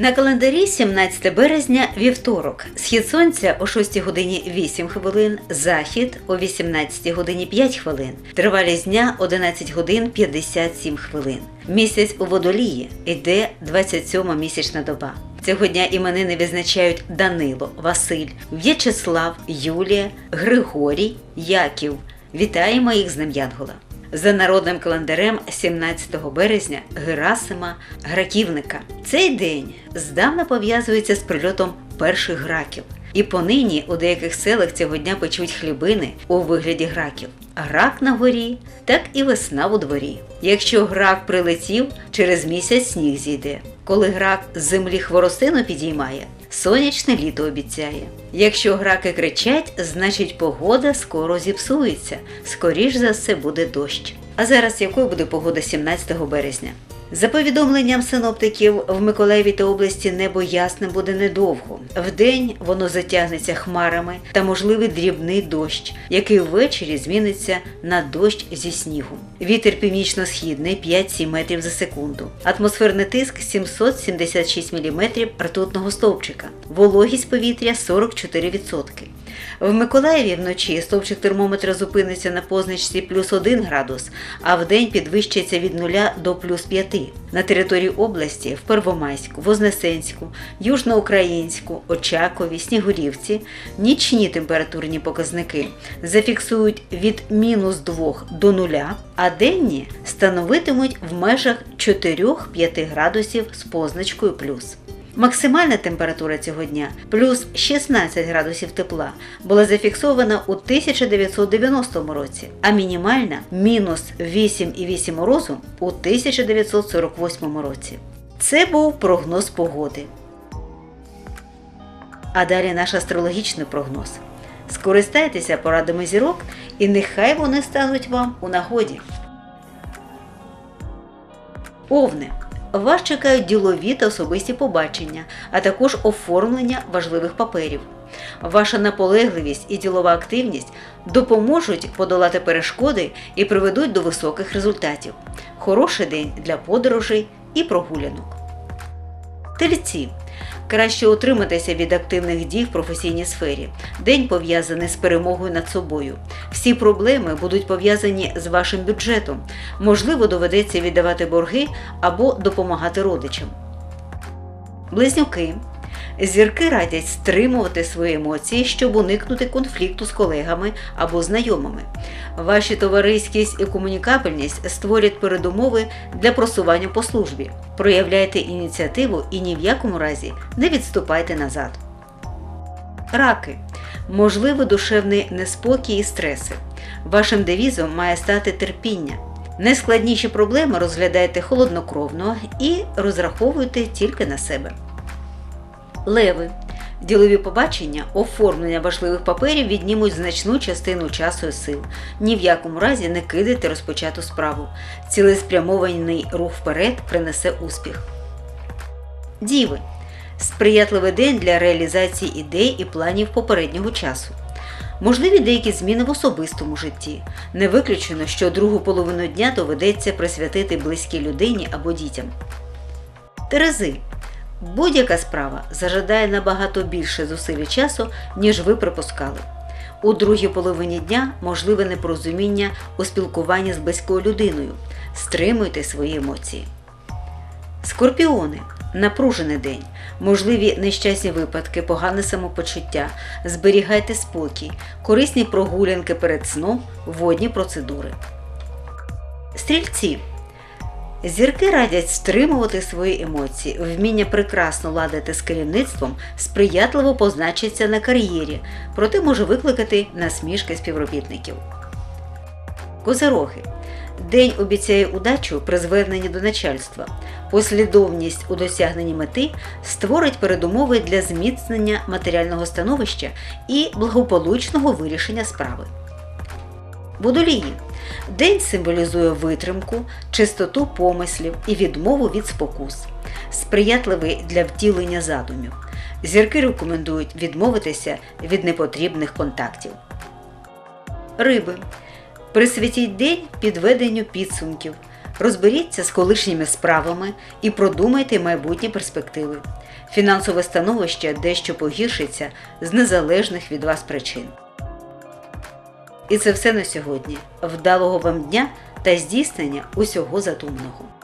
На календарі 17 березня вівторок. Схід сонця о 6 годині 8 хвилин, захід о 18 годині 5 хвилин. Тривалість дня 11 годин 57 хвилин. Місяць у водолії йде 27 місячна доба. Цього дня іменини відзначають Данило, Василь, В'ячеслав, Юлія, Григорій, Яків. Вітаємо їх з Днем Янгола. За народним календарем 17 березня Герасима Граківника. Цей день здавна пов'язується з прильотом перших граків. І понині у деяких селах цього дня печуть хлібини у вигляді граків. Грак на горі, так і весна у дворі. Якщо грак прилетів, через місяць сніг зійде. Коли грак з землі хворостину підіймає, сонячне літо обіцяє. Якщо граки кричать, значить погода скоро зіпсується. Скоріш за все буде дощ. А зараз якою буде погода 17 березня? За повідомленням синоптиків, в Миколаєві та області небо ясним буде недовго. Вдень воно затягнеться хмарами та можливий дрібний дощ, який ввечері зміниться на дощ зі снігу. Вітер північно-східний 5-7 метрів за секунду. Атмосферний тиск 776 мм ртутного стовпчика. Вологість повітря 44%. В Миколаєві вночі стовпчик термометра зупиниться на позначці плюс 1 градус, а вдень підвищиться від 0 до плюс 5. На території області в Первомайську, Вознесенську, Южноукраїнську, Очакові, Снігурівці нічні температурні показники зафіксують від мінус 2 до 0, а денні становитимуть в межах 4-5 градусів з позначкою плюс. Максимальна температура цього дня плюс 16 градусів тепла була зафіксована у 1990 році, а мінімальна мінус 8,8 морозу у 1948 році. Це був прогноз погоди. А далі наш астрологічний прогноз. Скористайтеся порадами зірок, і нехай вони стануть вам у нагоді. Овни. Вас чекають ділові та особисті побачення, а також оформлення важливих паперів. Ваша наполегливість і ділова активність допоможуть подолати перешкоди і приведуть до високих результатів. Хороший день для подорожей і прогулянок. Тельці. Краще утриматися від активних дій в професійній сфері. День пов'язаний з перемогою над собою. Всі проблеми будуть пов'язані з вашим бюджетом. Можливо, доведеться віддавати борги або допомагати родичам. Близнюки. Зірки радять стримувати свої емоції, щоб уникнути конфлікту з колегами або знайомими. Ваші товариськість і комунікабельність створять передумови для просування по службі. Проявляйте ініціативу і ні в якому разі не відступайте назад. Раки. Можливо, душевний неспокій і стреси. Вашим девізом має стати терпіння. Найскладніші проблеми розглядайте холоднокровно і розраховуйте тільки на себе. Леви. Ділові побачення, оформлення важливих паперів віднімуть значну частину часу і сил. Ні в якому разі не кидайте розпочату справу. Цілеспрямований рух вперед принесе успіх. Діви. Сприятливий день для реалізації ідей і планів попереднього часу. Можливі деякі зміни в особистому житті. Не виключено, що другу половину дня доведеться присвятити близькій людині або дітям. Терези. Будь-яка справа зажадає набагато більше зусиль часу, ніж ви припускали. У другій половині дня можливе непорозуміння у спілкуванні з близькою людиною. Стримуйте свої емоції. Скорпіони. Напружений день. Можливі нещасні випадки, погане самопочуття. Зберігайте спокій, корисні прогулянки перед сном, водні процедури. Стрільці. Зірки радять стримувати свої емоції, вміння прекрасно ладити з керівництвом сприятливо позначиться на кар'єрі, проте може викликати насмішки співробітників. Козироги. День обіцяє удачу при зверненні до начальства. Послідовність у досягненні мети створить передумови для зміцнення матеріального становища і благополучного вирішення справи. Водолії. День символізує витримку, чистоту помислів і відмову від спокус, сприятливий для втілення задумів. Зірки рекомендують відмовитися від непотрібних контактів. Риби. Присвятіть день підведенню підсумків. Розберіться з колишніми справами і продумайте майбутні перспективи. Фінансове становище дещо погіршиться з незалежних від вас причин. І це все на сьогодні. Вдалого вам дня та здійснення усього задуманого.